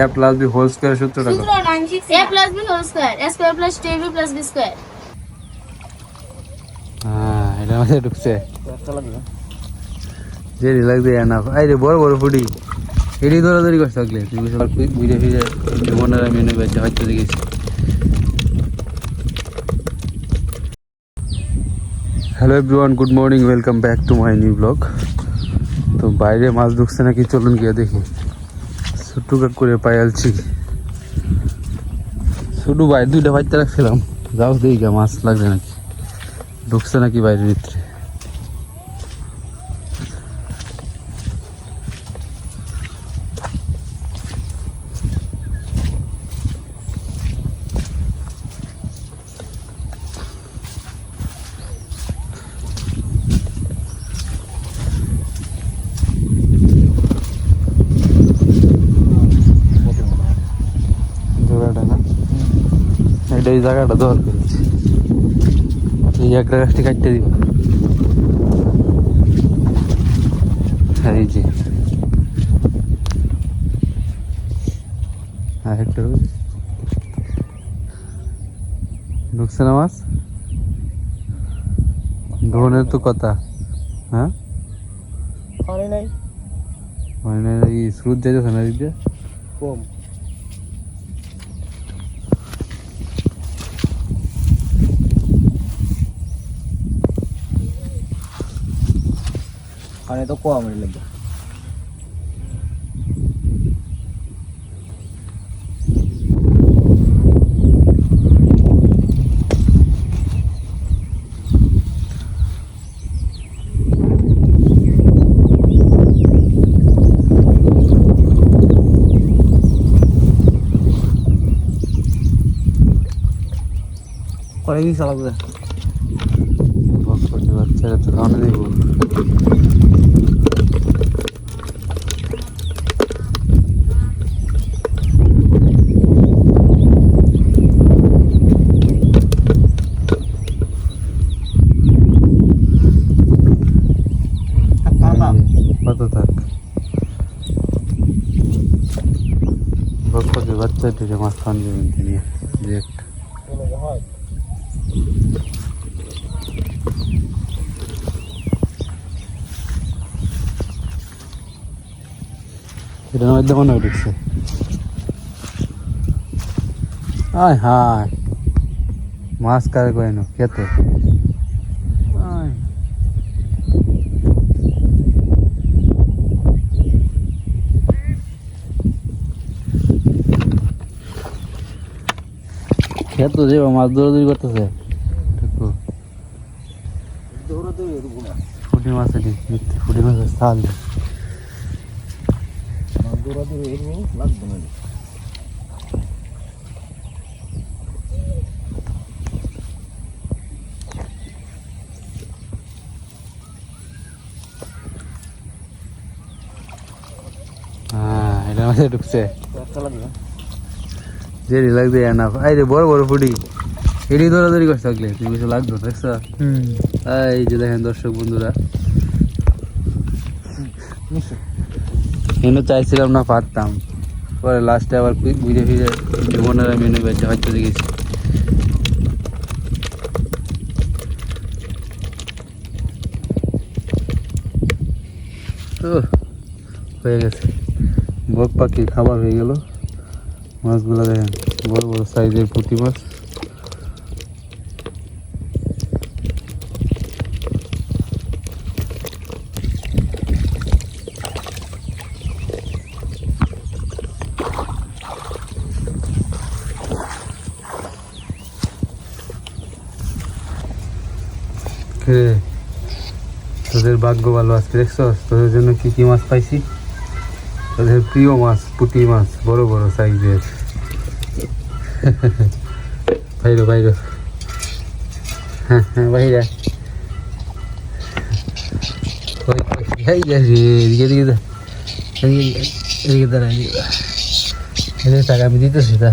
A plus B whole square সূত্রটা কত a plus b whole square a square plus 2ab plus b square হ্যাঁ এটা আমাদের ঢুকছে। যে লাগবে না আই রে বড় বড় ফুটি এটি দৌড়াদৌড়ি করতে থাকলে। তুমি সবার বুঝে ফিরে মনের মেনু বেঁচে হয়তো দেখেছি। Hello everyone good morning welcome back to my new blog তো বাইরে মাছ ঢুকছে নাকি চলুন গিয়ে দেখি। ছোট্টু কাক করে পায়ালছি ছোটু বাইরে দুইটা বাইতে রাখছিলাম। যাও দেখি, মাছ লাগবে নাকি? ঢুকছে নাকি বাইরের ভিতরে জায়গাটা না এটা এই জায়গাটা দর করেছি। এই একটা গাছটি কাটতে দিব। হ্যাঁ এই যে। আর একটু ঢুকছে না মাছ? ধরনের তো কথা। হ্যাঁ? পানি নাই। মানে এই স্রোত যাইতেছে না দিক দিয়ে? কম। পানি তো কম এর লাগে কয় কি চালাবো বকপটি বাচ্চারা তো খাওয়ানো দিব কত থাক বকপটি বাচ্চা দুটো মাছ খাওয়ানো যাবেন তিনি যে একটা এটার মধ্যে মনে হয় ঢুকছে আয় হায়। মাছ কারে কয় না খেত। খেত যে মাছ দৌড়াদৌড়ি করতেছে। ফুটি মাছ এটি ফুটি মাছের সাল হ্যাঁ এটার মধ্যে ঢুকছে। লাগবে। যে লাগবে না। আই রে বড় বড় ফুটি। এটি দৌড়াদৌড়ি করতে থাকলে। তুমি কিছু লাগবে দেখছ এই যে দেখেন দর্শক বন্ধুরা। মেনু চাইছিলাম না পারতাম। পরে লাস্টে আবার ঘুরে ফিরে জীবনের মেনু বেঁচে হয়তো দেখেছি। হয়ে গেছে। বক পাখি খাবার হয়ে গেল। মাছগুলো দেখেন বড় বড় সাইজের পুঁটি মাছ কে তোদের ভাগ্য ভালো আজকে দেখছস তোদের জন্য কি কি মাছ পাইছি তোদের প্রিয় মাছ, পুঁটি মাছ, বড় বড় সাইজের। বাইরে বাইরে হ্যাঁ হ্যাঁ বাইরে টাকা আমি দিতেছি, তা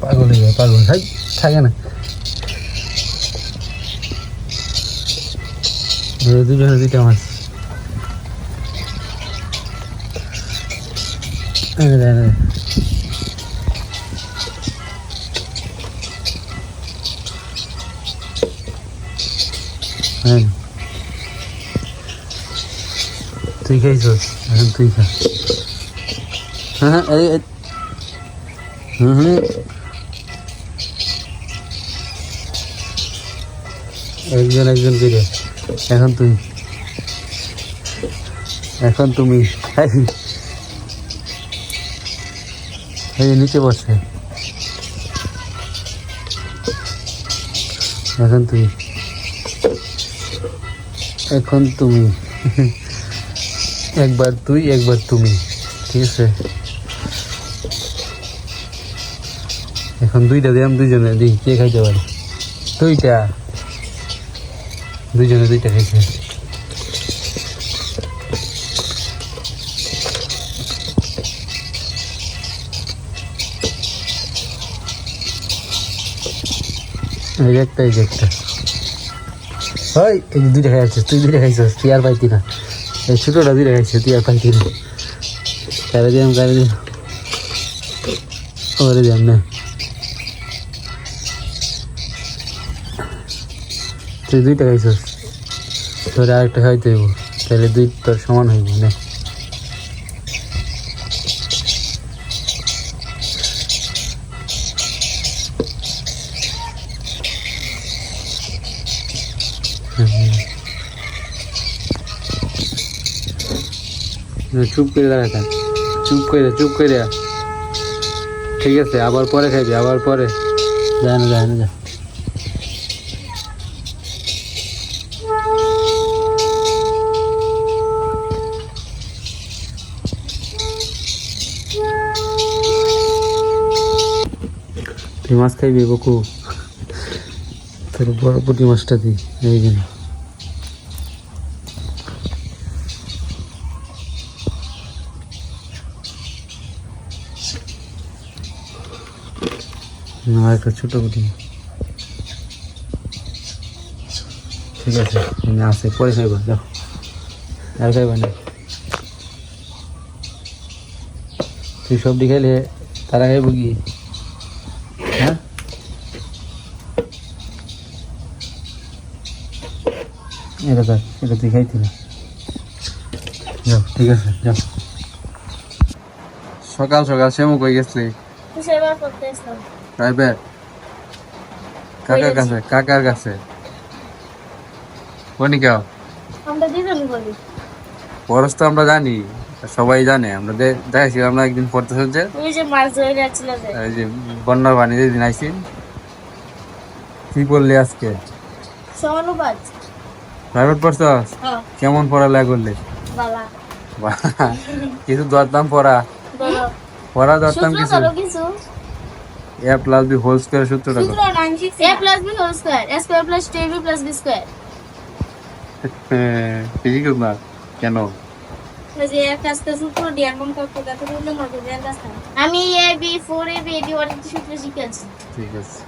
পাগল হয়ে যায়, পাগল। থাকে না। দুজনে দুইটা মাছ। তুই খাইছিস এখন তুই খা। হ্যাঁ, হ্যাঁ এই হুম হুম। একজন একজন করে এখন তুমি এখন তুমি। এই, নিচে বসে। এখন তুমি। এখন তুমি। একবার তুই একবার তুমি। ঠিক আছে? এখন দুইটা দিলাম দুইজনে দিই। কে খাইতে পারে? দুইটা। দুইজনে দুইটা খাইছে। এই একটা এই একটা ওই, এই দুইটা খাইছিস তুই দুইটা খাইছিস, তুই আর পাইতি না। এই ছোটোটা দুইটা খাইছিস তুই আর পাইতি না। কারে দিলাম কারে দিলাম? ওরে দিলাম না। তুই দুইটা খাইছিস, তোর আরেকটা খাইতে হইব, তাহলে দুই তোর সমান হইব, না না, চুপ করে দাঁড়া থাক। চুপ করে চুপ করে। ঠিক আছে, আবার পরে খাইবি, আবার পরে। যায় না যায় না যা। তুই মাছ খাইবি, বকু? তোর বড় পুঁটি মাছটা দিই এই জন্য না একটা ছোট পুঁটি ঠিক আছে, আমি আসে, পরে খাইবা, যাও। আর খাইবা না। তুই সবজি খাইলে তারা খাইব কি? হ্যাঁ? এটা দেখ, এটা তুই খাইতি না যাও, ঠিক আছে, যাও। সকাল সকাল শ্যামু কই গেছলি প্রাইভেট কাকার কাছে কাকার কাছে। দুজন বলি। পরশ তো আমরা জানি সবাই জানে। আমরা দে- দেখাইছিলাম আমরা একদিন পড়তে হচ্ছে ওই যে মাছ ধরে যে। এই যে বন্যার পানি যেদিন আইসি কি করলি আজকে? সমানুপাত। প্রাইভেট পড়ছস? হ্যাঁ। কেমন পড়ালেখা করলি? বালা। কিছু দরদাম পড়া। পড়া দরদাম কিছু। A plus B whole square সূত্রটা। সূত্র nine six A plus B whole square A square plus two B plus B square physics না কেন? আমি A B four A B সূত্র শিখেছি ঠিক আছে।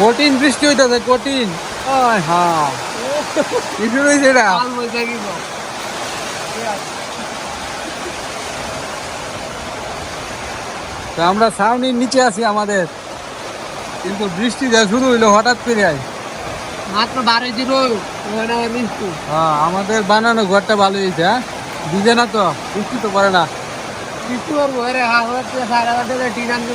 কঠিন বৃষ্টি হইতাছে কঠিন। কি তো আমরা ছাউনির নিচে আছি আমাদের। কিন্তু বৃষ্টি যা শুরু হইল হঠাৎ করে আয় মাত্র বারো জিরো হ্যাঁ আমাদের বানানো ঘরটা ভালো হয়েছে হ্যাঁ? বুঝে না তো বৃষ্টি তো পড়ে না। মিষ্টি করব আরে হা সারা টিন আনতে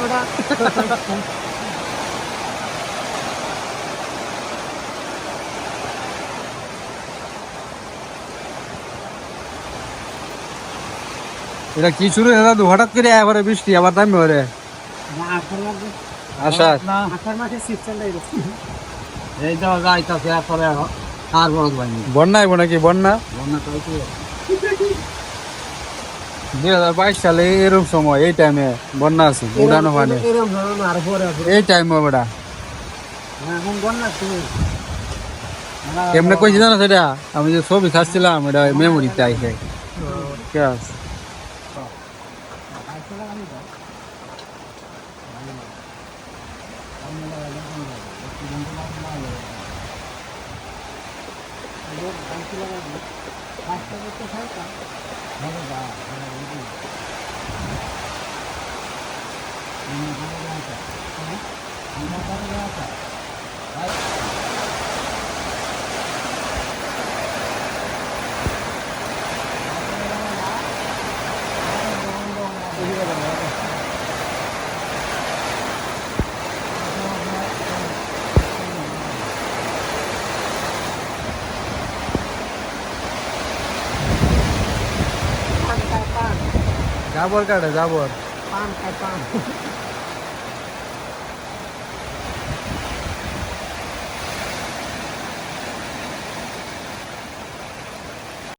এটা কি শুরু হয়ে দাদু? হঠাৎ করে এবারে বৃষ্টি আবার দামি ওরে আশা এই যাইতাছে এরপরে আর বড় পাইনি বন্যা আইব নাকি বন্যা? বন্যা তো দুই হাজার বাইশ সালে এরকম সময় এই টাইমে বন্যা আছে উড়ানো পানি। এই টাইমে বেটা। এখন বন্যা কইছি জানো সেটা? আমি যে ছবি খাচ্ছিলাম এটা মেমোরিতে কে আছে? লোক বালতি লাগাবে কাজটা করতে থাকা ভালো যা ভালো বুঝি আমরা ভালো যাওয়া જાબોર કાઢે જાબોર. પાન ખાય પાન.